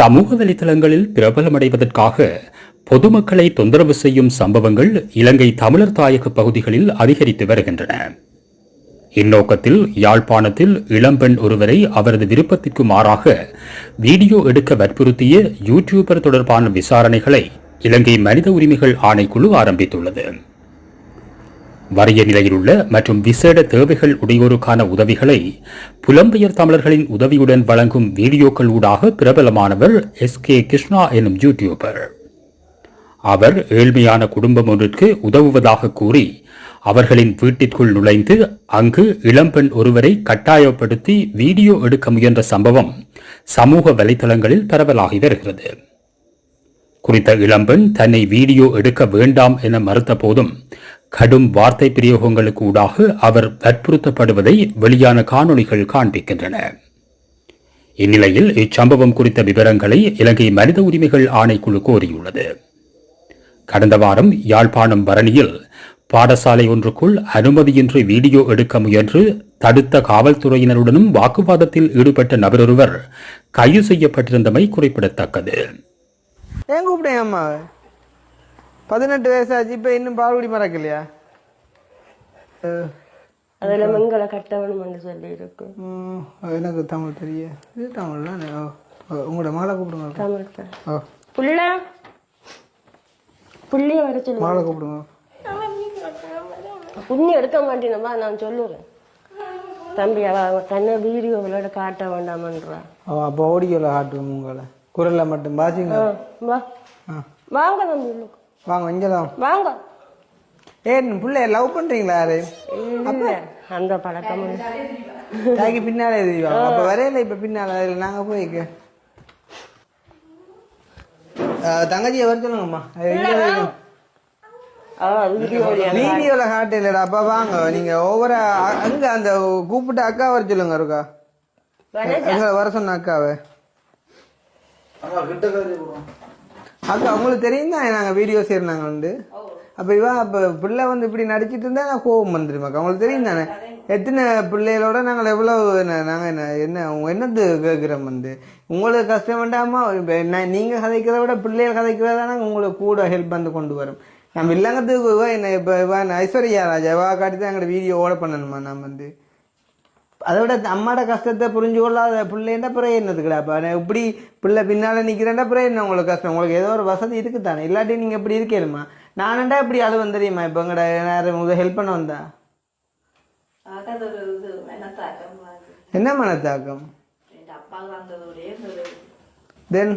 சமூக வலைதளங்களில் பிரபலமடைவதற்காக பொதுமக்களை தொந்தரவு செய்யும் சம்பவங்கள் இலங்கை தமிழர் தாயக பகுதிகளில் அதிகரித்து வருகின்றன. இந்நோக்கத்தில் யாழ்ப்பாணத்தில் இளம்பெண் ஒருவரை அவரது விருப்பத்திற்கு மாறாக வீடியோ எடுக்க வற்புறுத்திய யூடியூபர் தொடர்பான விசாரணைகளை இலங்கை மனித உரிமைகள் ஆணைக்குழு ஆரம்பித்துள்ளது. வறிய நிலையிலுள்ள மற்றும் விசேட தேவைகள் உடையோருக்கான உதவிகளை புலம்பெயர் தமிழர்களின் உதவியுடன் வழங்கும் வீடியோக்கள் ஊடாக பிரபலமானவர் எஸ் கே கிருஷ்ணா எனும் யூடியூபர் அவர் ஏழ்மையான குடும்பம் ஒன்றிற்கு உதவுவதாக கூறி அவர்களின் வீட்டிற்குள் நுழைந்து அங்கு இளம்பெண் ஒருவரை கட்டாயப்படுத்தி வீடியோ எடுக்க முயன்ற சம்பவம் சமூக வலைதளங்களில் பரவலாகி வருகிறது. குறித்த இளம்பெண் தன்னை வீடியோ எடுக்க வேண்டாம் என மறுத்த போதும் கடும் வார்த்தை பிரயோகங்களுக்கு ஊடாக அவர் வற்புறுத்தப்படுவதை வெளியான காணொளிகள் காண்பிக்கின்றன. இந்நிலையில் இச்சம்பவம் குறித்த விவரங்களை இலங்கை மனித உரிமைகள் ஆணைக்குழு கோரியுள்ளது. கடந்த வாரம் யாழ்ப்பாணம் பரணியில் பாடசாலை ஒன்றுக்குள் அனுமதியின்றி வீடியோ எடுக்க முயன்று தடுத்த காவல்துறையினருடனும் வாக்குவாதத்தில் ஈடுபட்ட நபரொருவர் கைது செய்யப்பட்டிருந்தமை குறிப்பிடத்தக்கது. பதினெட்டு வயசாச்சு இப்போ இன்னும் பால்குடி மறக்கலையா? அதுல மங்களை கட்டவணும் சொல்லி இருக்கு உம், எனக்கு தமிழ் தெரிய. இது தமிழ் தானே? ஓ உங்களோட மகளை கூப்பிடுங்க. தமிழ்ல ஓ. புள்ள புள்ளிய வர சொல்லுங்க. மகளை கூப்பிடுங்க. புண்ணி எடுக்க மாட்டேனப்பா நான் சொல்லுறேன். தம்பி அவ தன்னை வீடியோ விளையாட காட்ட வேண்டாமன்றா. ஓ அப்போ ஓடியோவில் காட்டுவோம் உங்களை. குரலில் மட்டும் பாசிங்க வா. வாங்க தம்பி உள்ளுக்கு. வாங்க இங்கே தான். வாங்க. ஏன் பிள்ளைய லவ் பண்ணுறீங்களா யாரு? அந்த பழக்கம். இல்ல. தாய்க்கு பின்னாலே தெரியும் அப்போ வரையில இப்போ பின்னால் நாங்கள் போய்க்க தங்கச்சியை வர சொல்லுங்கம்மா. வீடியோல காட்டு. இல்லடா. அப்பா வாங்க நீங்க ஓவரா அங்க அந்த கூப்பிட்ட அக்கா வர சொல்லுங்க இருக்கா வர சொன்ன அக்காவை. அக்கா உங்களுக்கு தெரியும் தான் நாங்க வீடியோ செய்யறாங்க வந்து. அப்ப இவன் அப்ப பிள்ளை வந்து இப்படி நடிச்சிட்டு இருந்தா நான் கோபம் வந்துருமா அக்கா உங்களுக்கு தெரியும் தானே? எத்தனை பிள்ளைகளோட நாங்கள் எவ்வளவு என்ன- நாங்க என்ன என்ன உங்க என்னது கேட்குறோம் வந்து? உங்களுக்கு கஷ்டம் வேண்டாமா இப்ப என்ன நீங்க கதைக்கிறத விட பிள்ளைகள் கதைக்கிறதா நாங்கள் உங்களுக்கு கூட ஹெல்ப் வந்து கொண்டு வரோம். நம்ம இல்லங்கத்துக்கு இவ என்ன இப்போ ஐஸ்வர்யா ராஜா இவா காட்டி தான் எங்களோட வீடியோ ஓட பண்ணணுமா நான் வந்து? அதை விட அம்மாட கஷ்டத்தை புரிஞ்சு கொள்ளாத பிள்ளைன்னா பிறகு என்னதுக்குடா? அப்போ இப்படி பிள்ளை பின்னால் நிற்கிறேன்டா பிறகு என்ன உங்களுக்கு கஷ்டம்? உங்களுக்கு ஏதோ ஒரு வசதி இருக்குது தானே இல்லாட்டி நீங்கள் இப்படி இருக்கேனுமா? நானண்டா இப்படி அது வந்து தெரியுமா? இப்போ எங்கட நேரம் ஹெல்ப் பண்ண வந்தா? என்ன மனத்தாக்கம்? தென்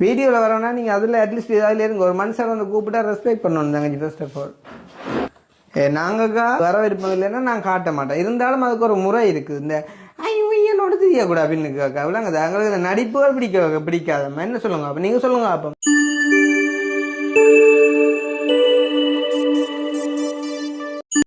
வீடியோவில் வரணும்னா நீங்கள் அதில் அட்லீஸ்ட் அதில் இருங்க. ஒரு மனுஷன் வந்து கூப்பிட்டா ரெஸ்பெக்ட் பண்ணணும் தங்கச்சி ஃபர்ஸ்ட் ஆஃப் ஆல் நாங்க நாங்கக்கா வர விருப்பம் இல்லைன்னா நான் காட்ட மாட்டேன். இருந்தாலும் அதுக்கு ஒரு முறை இருக்குது இந்த ஐயோ என்னோட தெரியக்கூடாது அப்படின்னு கேட்க விளங்குது? எங்களுக்கு இந்த நடிப்புகள் பிடிக்க பிடிக்காதம்மா. என்ன சொல்லுங்க அப்போ? நீங்கள் சொல்லுங்க அப்போ.